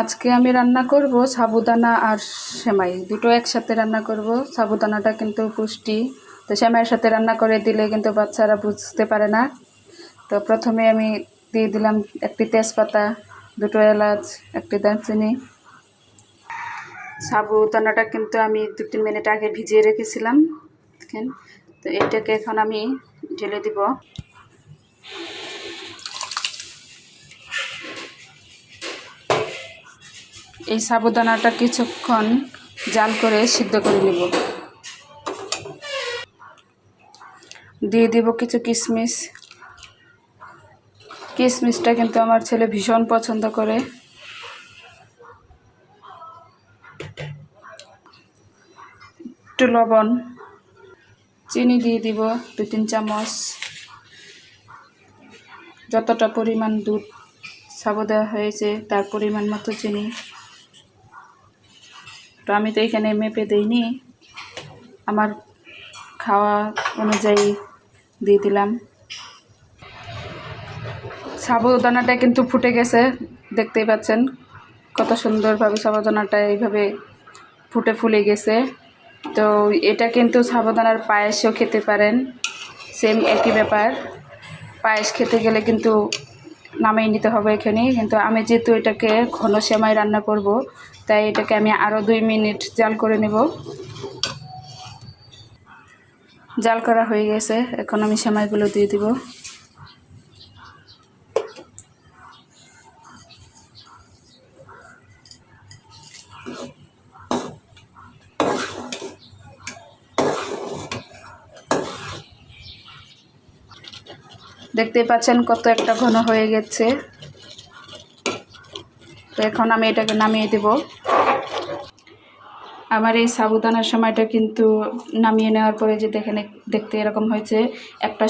আজকে আমি রান্না করব সাবুদানা আর সেমাই। দুটো একসাথে রান্না করব। সাবুদানাটা কিন্তু পুষ্টি। তো সেমাইয়ের সাথে রান্না করে দিলে কিন্তু বাচ্চারা বুঝতে পারে না। তো প্রথমে আমি দিয়ে দিলাম একটি তেজপাতা, দুটো এলাচ, একটি দারচিনি। সাবুদানাটা কিন্তু আমি দু তিন মিনিট আগে ভিজিয়ে রেখেছিলাম। দেখেন, তো এটাকে এখন আমি ঢেলে দিব। এই সাবুদানাটা কিছুক্ষণ জাল করে সিদ্ধ করে নেব। দিয়ে দিব কিছু কিশমিশ কিশমিশটা কিন্তু আমার ছেলে ভীষণ পছন্দ করে। একটু লবণ, চিনি দিয়ে দিব দু তিন চামচ। যতটা পরিমাণ দুধ সাবু দেওয়া হয়েছে তার পরিমাণ মতো চিনি। তো আমি তো এখানে মেপে দিইনি। আমার খাওয়া অনুযায়ী দিয়ে দিলাম। সাবুদানাটা কিন্তু ফুটে গেছে, দেখতেই পাচ্ছেন। কত সুন্দরভাবে সাবুদানাটা এইভাবে ফুটে ফুলে গেছে। তো এটা কিন্তু সাবুদানার পায়েসও খেতে পারেন। সেম একই ব্যাপার। পায়েস খেতে গেলে কিন্তু নামিয়ে নিতে হবে এখানে কিন্তু আমি যেহেতু এটাকে ঘন সেমাই রান্না করব, তাই এটাকে আমি আরও দুই মিনিট জাল করে নেব। জাল করা হয়ে গেছে, এখন আমি সেমাইগুলো দিয়ে দিব। দেখতেই পাচ্ছেন কত একটা ঘন হয়ে গেছে। তো এখন আমি এটাকে নামিয়ে দেব। আমার এই সাবুদানার সময়টা কিন্তু নামিয়ে নেওয়ার পরে যে দেখেন, দেখতে এরকম হয়েছে। একটা